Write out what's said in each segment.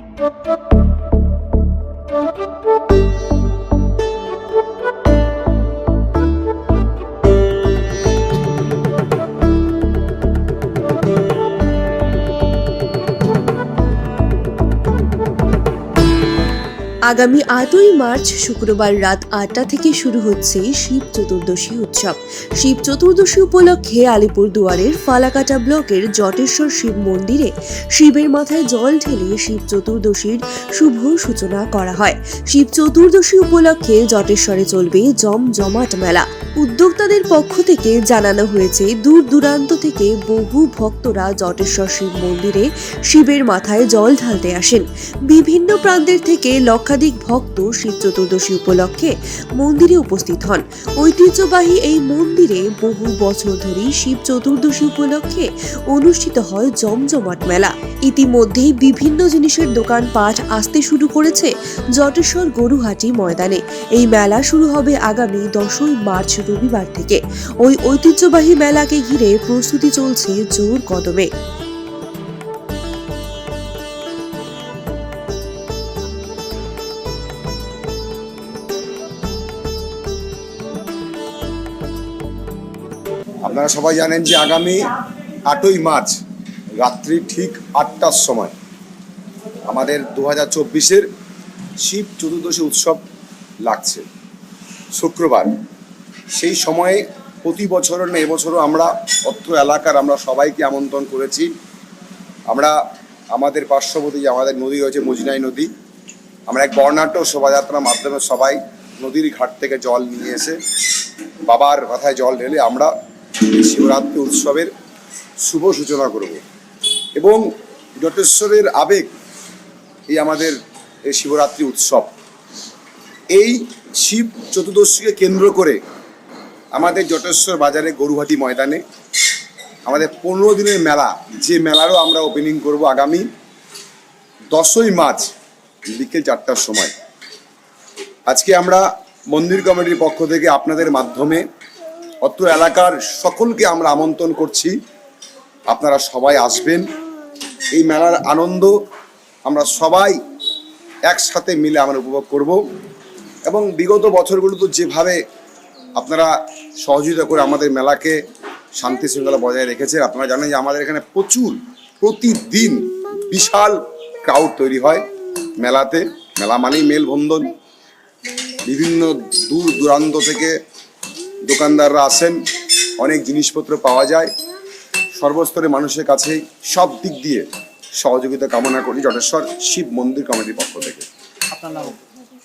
Thank you. আগামী আটই March শুক্রবার রাত আটটা থেকে শুরু হচ্ছে শিব চতুর্দশী উৎসব। শিব চতুর্দশী উপলক্ষে আলিপুর দুয়ারের ফালাকাটা ব্লকের জটেশ্বর শিব মন্দিরে শিবের মাথায় জল ঢেলে শিব চতুর্দশীর শুভ সূচনা করা হয়। শিব চতুর্দশী উপলক্ষে জটেশ্বরে চলবে জমজমাট মেলা। উদ্যোক্তাদের পক্ষ থেকে জানানো হয়েছে, দূর দূরান্ত থেকে বহু ভক্তরা জটেশ্বর শিব মন্দিরে শিবের মাথায় জল ঢালতে আসেন। বিভিন্ন প্রান্তের থেকে লক্ষাধিক ভক্ত শিব চতুর্দশী উপলক্ষে মন্দিরে উপস্থিত হন। ঐতিহ্যবাহী এই মন্দিরে বহু বছর ধরেই শিব চতুর্দশী উপলক্ষে অনুষ্ঠিত হয় জমজমাট মেলা। ইতিমধ্যেই বিভিন্ন জিনিসের দোকানপাট আসতে শুরু করেছে জটেশ্বর গরুহাটি ময়দানে। এই মেলা শুরু হবে আগামী দশই মার্চ রবিবার থেকে। ওই ঐতিহ্যবাহী মেলাকে ঘিরে প্রস্তুতি চলছে জোর কদমে। আপনারা সবাই জানেন যে আগামী আটই মার্চ, রাত্রি ঠিক আটটার সময়, আমাদের দু হাজার চব্বিশের শিব চতুর্দশী উৎসব লাগছে। শুক্রবার সেই সময়ে প্রতি বছর না, এবছরও আমরা অত্র এলাকার আমরা সবাইকে আমন্ত্রণ করেছি। আমরা, আমাদের পার্শ্ববর্তী যে আমাদের নদী রয়েছে মুজনাই নদী, আমরা এক বর্ণাঢ্য শোভাযাত্রার মাধ্যমে সবাই নদীর ঘাট থেকে জল নিয়ে এসে, বাবার মাথায় জল ঢেলে আমরা শিবরাত্রি উৎসবের শুভ সূচনা করব। এবং জটেশ্বরের আবেগ, এই আমাদের এই শিবরাত্রি উৎসব, এই শিব চতুর্দশীকে কেন্দ্র করে আমাদের জটেশ্বর বাজারে গরুহাটি ময়দানে আমাদের পনেরো দিনের মেলা, যে মেলারও আমরা ওপেনিং করব আগামী দশই মার্চ বিকেল চারটার সময়। আজকে আমরা মন্দির কমিটির পক্ষ থেকে আপনাদের মাধ্যমে অত্র এলাকার সকলকে আমরা আমন্ত্রণ করছি। আপনারা সবাই আসবেন। এই মেলার আনন্দ আমরা সবাই একসাথে মিলে আমরা উপভোগ করব। এবং বিগত বছরগুলোতে যেভাবে আপনারা সহযোগিতা করে আমাদের মেলাকে শান্তি শৃঙ্খলা বজায় রেখেছেন। আপনারা জানেন যে আমাদের এখানে প্রচুর প্রতিদিন বিশাল ক্রাউড তৈরি হয় মেলাতে। মেলা মানেই মেলবন্ধন। বিভিন্ন দূর দূরান্ত থেকে দোকানদাররা আসেন অনেক জিনিসপত্র পাওয়া যায়। সর্বস্তরে মানুষের কাছে সব দিক দিয়ে সহযোগিতা কামনা করি জটেশ্বর শিব মন্দির কমিটির পক্ষ থেকে।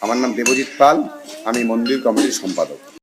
আমার নাম দেবজিৎ পাল আমি মন্দির কমিটির সম্পাদক।